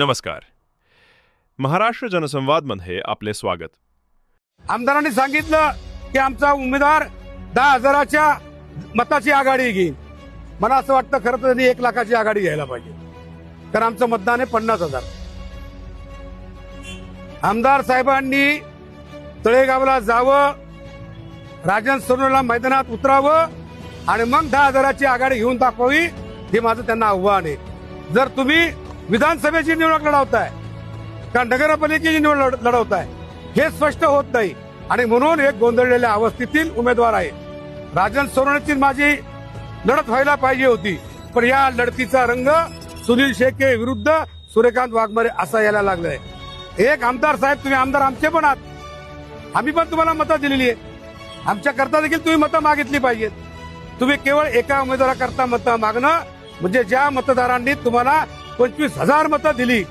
नमस्कार. महाराष्ट्र जनसंवादमध्ये आपले स्वागत. आमदारांनी सांगितलं की आमचा उमेदवार दहा हजाराच्या मताची आघाडी घेईन मला असं वाटतं खरं तर त्यांनी एक लाखाची आघाडी घ्यायला पाहिजे. कारण आमचं मतदान आहे पन्नास हजार. आमदार साहेबांनी तळेगावला जावं राजन सोनवला मैदानात उतरावं आणि मग दहा हजाराची आघाडी घेऊन दाखवावी हे माझं त्यांना आव्हान आहे. जर तुम्ही विधानसभेची निवडणूक लढवताय. का नगरपालिकेची निवड लढवताय. हे स्पष्ट होत नाही. आणि म्हणून एक गोंधळलेल्या अवस्थेतील उमेदवार आहे राजन सोनवणेची माझी लढत व्हायला पाहिजे होती. पण या लढतीचा रंग सुनील शेखे विरुद्ध सूर्यकांत वाघमारे असा यायला लागलाय. एक आमदार साहेब तुम्ही आमदार आमचे पण आहात. आम्ही पण तुम्हाला मतं दिलेली आहे आमच्या करता देखील तुम्ही मतं मागितली पाहिजेत. तुम्ही केवळ एका उमेदवाराकरता मतं मागणं म्हणजे ज्या मतदारांनी तुम्हाला पंचवीस हजार मतं दिली.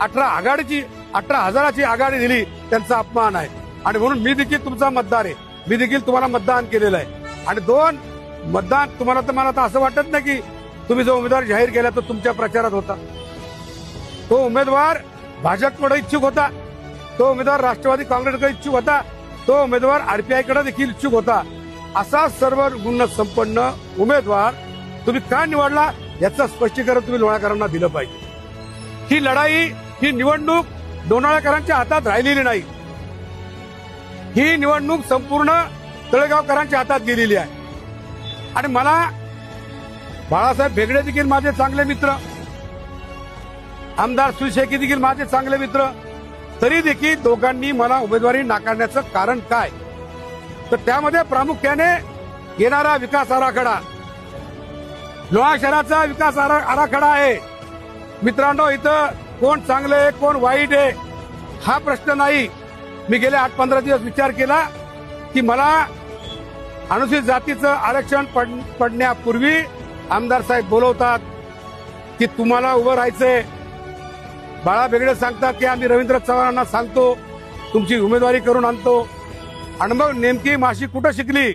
अठरा आघाडीची अठरा हजाराची आघाडी दिली. त्यांचा अपमान आहे. आणि म्हणून मी देखील तुमचा मतदार आहे. मी देखील तुम्हाला मतदान केलेलं आहे. आणि दोन मतदान तुम्हाला तर मला तर असं वाटत नाही की तुम्ही जो उमेदवार जाहीर केला तो तुमच्या प्रचारात होता. तो उमेदवार भाजपकडे इच्छुक होता. तो उमेदवार राष्ट्रवादी काँग्रेसकडे इच्छुक होता. तो उमेदवार आरपीआयकडे देखील इच्छुक होता. असा सर्व गुण संपन्न उमेदवार तुम्ही का निवडला? याचं स्पष्टीकरण तुम्ही लोणाकरांना दिलं पाहिजे. ही लढाई ही निवडणूक लोणाळकरांच्या हातात राहिलेली नाही. ही निवडणूक संपूर्ण तळेगावकरांच्या हातात गेलेली आहे. आणि मला बाळासाहेब भेगडे देखील माझे चांगले मित्र आमदार सुशेखी देखील माझे चांगले मित्र तरी देखील दोघांनी मला उमेदवारी नाकारण्याचं कारण काय? तर त्यामध्ये प्रामुख्याने येणारा विकास आराखडा लोहा शहराचा विकास आरा- आराखडा आहे. मित्रांनो इथं कोण चांगलं आहे कोण वाईट आहे हा प्रश्न नाही. मी गेले आठ पंधरा दिवस विचार केला की मला अनुसूचित जातीचं आरक्षण पड- पडण्यापूर्वी आमदार साहेब बोलवतात की तुम्हाला उभं राहायचंय. बाळा बेगडे सांगतात की आम्ही रवींद्र चव्हाणांना सांगतो तुमची उमेदवारी करून आणतो. आणि मग नेमकी माशी कुठं शिकली?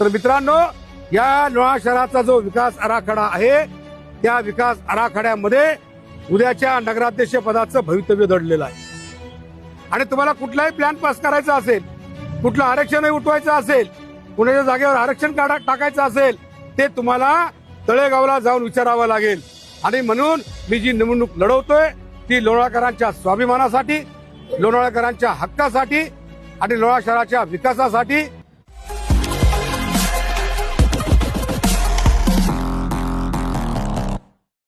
तर मित्रांनो या लोहा शहराचा जो विकास आराखडा आहे त्या विकास आराखड्यामध्ये उद्याच्या नगराध्यक्ष पदाचं भवितव्य दडलेलं आहे. आणि तुम्हाला कुठलाही प्लॅन पास करायचा असेल कुठलं आरक्षणही उठवायचं असेल कुणाच्या जागेवर आरक्षण काढा टाकायचं असेल ते तुम्हाला तळेगावला जाऊन विचारावं लागेल. आणि म्हणून मी जी निवडणूक लढवतोय ती लोणाळकरांच्या स्वाभिमानासाठी लोणाळकरांच्या हक्कासाठी आणि लोणा शहराच्या विकासासाठी